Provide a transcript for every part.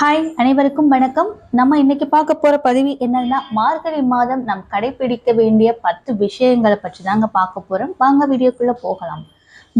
Hi அனைவருக்கும் வணக்கம். நம்ம இன்னைக்கு பார்க்க போற பதிவு என்னன்னா மார்கழி மாதம் நாம் கடைபிடிக்க வேண்டிய பத்து விஷயங்களை பற்றி தாங்க பார்க்க போறோம். வாங்க வீடியோக்குள்ள போகலாம்.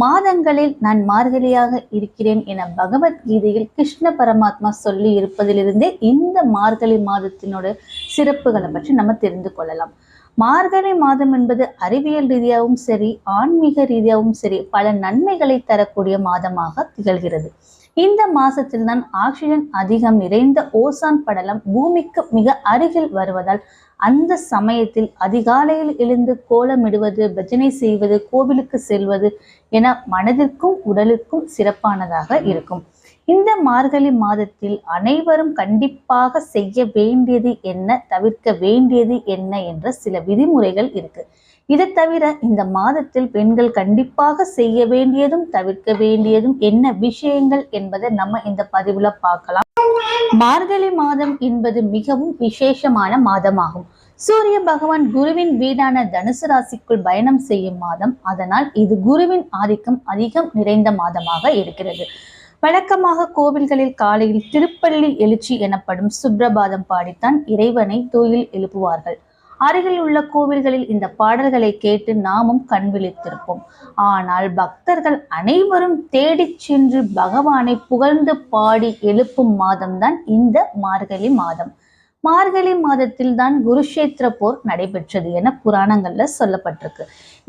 மாதங்களில் நான் மார்கழியாக இருக்கிறேன் என பகவத்கீதையில் கிருஷ்ண பரமாத்மா சொல்லி இருப்பதிலிருந்தே இந்த மார்கழி மாதத்தினோட சிறப்புகளை பற்றி நம்ம தெரிந்து கொள்ளலாம். மார்கழி மாதம் என்பது அறிவியல் ரீதியாகவும் சரி ஆன்மீக ரீதியாகவும் சரி பல நன்மைகளை தரக்கூடிய மாதமாக திகழ்கிறது. இந்த மாசத்தில் தான் ஆக்சிஜன் அதிகம் நிறைந்த ஓசான் படலம் பூமிக்கு மிக அருகில் வருவதால் அந்த சமயத்தில் அதிகாலையில் எழுந்து கோலமிடுவது பஜனை செய்வது கோவிலுக்கு செல்வது என மனதிற்கும் உடலுக்கும் சிறப்பானதாக இருக்கும். இந்த மார்கழி மாதத்தில் அனைவரும் கண்டிப்பாக செய்ய வேண்டியது என்ன தவிர்க்க வேண்டியது என்ன என்ற சில விதிமுறைகள் இருக்கு. இது தவிர இந்த மாதத்தில் பெண்கள் கண்டிப்பாக செய்ய வேண்டியதும் தவிர்க்க வேண்டியதும் என்ன விஷயங்கள் என்பதை நம்ம இந்த பதிவுல பார்க்கலாம். மார்கழி மாதம் என்பது மிகவும் விசேஷமான மாதமாகும். சூரிய பகவான் குருவின் வீடான தனுசு ராசிக்குள் பயணம் செய்யும் மாதம். அதனால் இது குருவின் ஆதிக்கம் அதிகம் நிறைந்த மாதமாக இருக்கிறது. வழக்கமாக கோவில்களில் காலையில் திருப்பள்ளி எழுச்சி எனப்படும் சுப்ரபாதம் பாடித்தான் இறைவனை தூயில் எழுப்புவார்கள். அருகில் உள்ள கோவில்களில் இந்த பாடல்களை கேட்டு நாமும் கண்விழித்திருப்போம் ஆனால் பக்தர்கள் அனைவரும் தேடிச் சென்று பகவானை புகழ்ந்து பாடி எழுப்பும் மாதம்தான் இந்த மார்கழி மாதம். மார்கழி மாதத்தில் தான் குருஷேத்திர போர் நடைபெற்றது என புராணங்கள்ல சொல்லப்பட்டிருக்கு.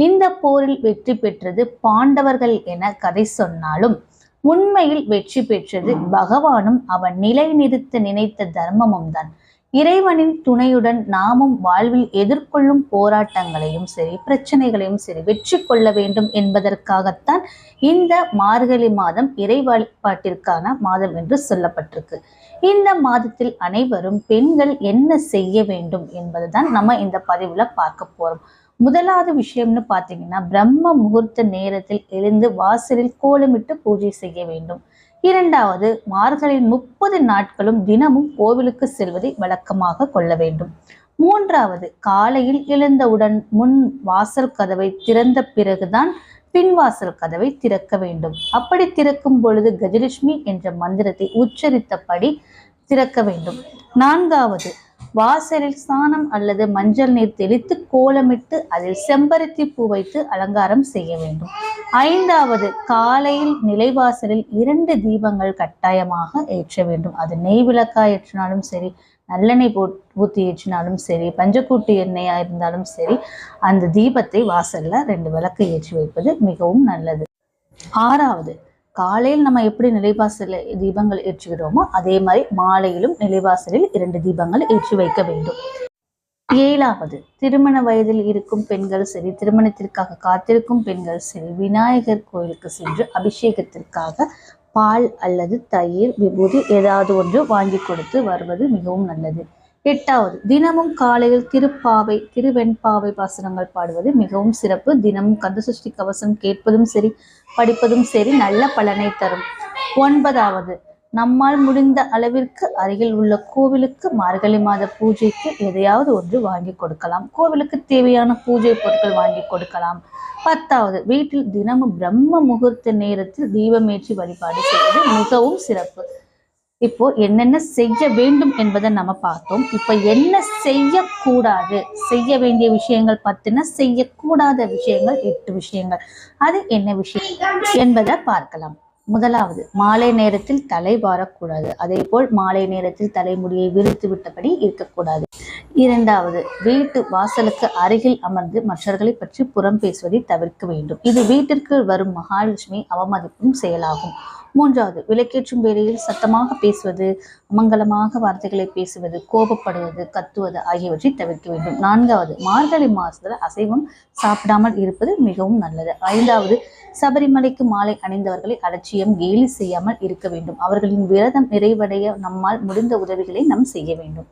இந்த போரில் வெற்றி பெற்றது பாண்டவர்கள் என கதை சொன்னாலும் உண்மையில் வெற்றி பெற்றது பகவானும் அவன் நிலை நிறுத்த நினைத்த தர்மமும் தான். இறைவனின் துணையுடன் நாமும் வாழ்வில் எதிர்கொள்ளும் போராட்டங்களையும் சரி பிரச்சனைகளையும் சரி வெற்றி கொள்ள வேண்டும் என்பதற்காகத்தான் இந்த மார்கழி மாதம் இறை வழிபாட்டிற்கான மாதம் என்று சொல்லப்பட்டிருக்கு. இந்த மாதத்தில் அனைவரும் பெண்கள் என்ன செய்ய வேண்டும் என்பதுதான் நம்ம இந்த பதிவுல பார்க்க போறோம். முதலாவது விஷயம்னு பார்த்தீங்கன்னா பிரம்ம முகூர்த்த நேரத்தில் எழுந்து வாசலில் கோலமிட்டு பூஜை செய்ய வேண்டும். இரண்டாவது மார்கழியின் முப்பது நாட்களும் தினமும் கோவிலுக்கு செல்வதை வழக்கமாக கொள்ள வேண்டும். மூன்றாவது காலையில் எழுந்தவுடன் முன் வாசல் கதவை திறந்த பிறகுதான் பின்வாசல் கதவை திறக்க வேண்டும். அப்படி திறக்கும் பொழுது கஜலட்சுமி என்ற மந்திரத்தை உச்சரித்தபடி திறக்க வேண்டும். நான்காவது வாசலில் சாணம் அல்லது மஞ்சள் நீர் தெளித்து கோலமிட்டு அதில் செம்பருத்தி பூ வைத்து அலங்காரம் செய்ய வேண்டும். ஐந்தாவது காலையில் நிலைவாசலில் இரண்டு தீபங்கள் கட்டாயமாக ஏற்ற வேண்டும். அது நெய் விளக்கா ஏற்றினாலும் சரி நல்லெண்ணெய் போ ஊற்றி ஏற்றினாலும் சரி பஞ்சக்கூட்டு எண்ணெயாக இருந்தாலும் சரி அந்த தீபத்தை வாசலில் ரெண்டு விளக்கு ஏற்றி வைப்பது மிகவும் நல்லது. ஆறாவது காலையில் நம்ம எப்படி நிலைவாசலில் தீபங்கள் ஏற்றுகிறோமோ அதே மாதிரி மாலையிலும் நிலைவாசலில் இரண்டு தீபங்கள் ஏற்றி வைக்க வேண்டும். ஏழாவது திருமண வயதில் இருக்கும் பெண்கள் சரி திருமணத்திற்காக காத்திருக்கும் பெண்கள் சரி விநாயகர் கோயிலுக்கு சென்று அபிஷேகத்திற்காக பால் அல்லது தயிர் விபூதி ஏதாவது ஒன்று வாங்கி கொடுத்து வருவது மிகவும் நல்லது. எட்டாவது தினமும் காலையில் திருப்பாவை திருவெண்பாவை பாசனங்கள் பாடுவது மிகவும் சிறப்பு. தினமும் கந்த சுஷ்டி கவசம் கேட்பதும் சரி படிப்பதும் சரி நல்ல பலனை தரும். ஒன்பதாவது நம்மால் முடிந்த அளவிற்கு அருகில் உள்ள கோவிலுக்கு மார்கழி மாத பூஜைக்கு எதையாவது ஒன்று வாங்கி கொடுக்கலாம். கோவிலுக்கு தேவையான பூஜை பொருட்கள் வாங்கி கொடுக்கலாம். பத்தாவது வீட்டில் தினமும் பிரம்ம முகூர்த்த நேரத்தில் தீபமேற்றி வழிபாடு செய்வது மிகவும் சிறப்பு. இப்போ என்னென்ன செய்ய வேண்டும் என்பதை நம்ம பார்த்தோம். இப்போ என்ன செய்யக்கூடாது? செய்ய வேண்டிய விஷயங்கள் பத்துனா செய்யக்கூடாத விஷயங்கள் எட்டு விஷயங்கள். அது என்ன விஷயம் என்பதை பார்க்கலாம். முதலாவது மாலை நேரத்தில் தலை வாரக்கூடாது. அதே போல் மாலை நேரத்தில் தலைமுடியை விரித்து விட்டபடி இருக்கக்கூடாது. இரண்டாவது வீட்டு வாசலுக்கு அருகில் அமர்ந்து மற்றவர்களை பற்றி புறம் பேசுவதை தவிர்க்க வேண்டும். இது வீட்டிற்கு வரும் மகாலட்சுமி அவமதிப்பும் செயலாகும். மூன்றாவது விளக்கேற்றும் வேளையில் சத்தமாக பேசுவது அமங்கலமாக வார்த்தைகளை பேசுவது கோபப்படுவது கத்துவது ஆகியவற்றை தவிர்க்க வேண்டும். நான்காவது மார்கழி மாசத்துல அசைவம் சாப்பிடாமல் இருப்பது மிகவும் நல்லது. ஐந்தாவது சபரிமலைக்கு மாலை அணிந்தவர்களை அலட்சியம் கேலி செய்யாமல் இருக்க வேண்டும். அவர்களின் விரதம் நிறைவடைய நம்மால் முடிந்த உதவிகளை நாம் செய்ய வேண்டும்.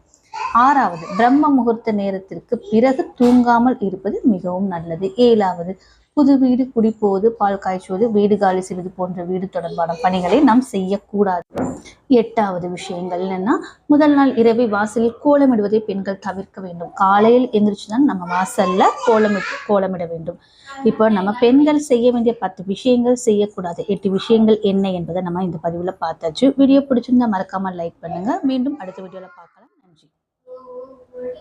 ஆறாவது பிரம்ம முகூர்த்த நேரத்திற்கு பிறகு தூங்காமல் இருப்பது மிகவும் நல்லது. ஏழாவது புது வீடு குடிப்போவது பால் காய்ச்சுவது வீடு காலி செய்வது போன்ற வீடு தொடர்பான பணிகளை நாம் செய்யக்கூடாது. எட்டாவது விஷயங்கள் என்னன்னா முதல் நாள் இரவை வாசலில் கோலமிடுவதை பெண்கள் தவிர்க்க வேண்டும். காலையில் எந்திரிச்சு தான் நம்ம வாசல்ல கோலமிட்டு கோலமிட வேண்டும். இப்போ நம்ம பெண்கள் செய்ய வேண்டிய பத்து விஷயங்கள் செய்யக்கூடாது. எட்டு விஷயங்கள் என்ன என்பதை நம்ம இந்த பதிவுல பார்த்தாச்சு. வீடியோ பிடிச்சிருந்தா மறக்காம லைக் பண்ணுங்க. மீண்டும் அடுத்த வீடியோல பார்க்கலாம்.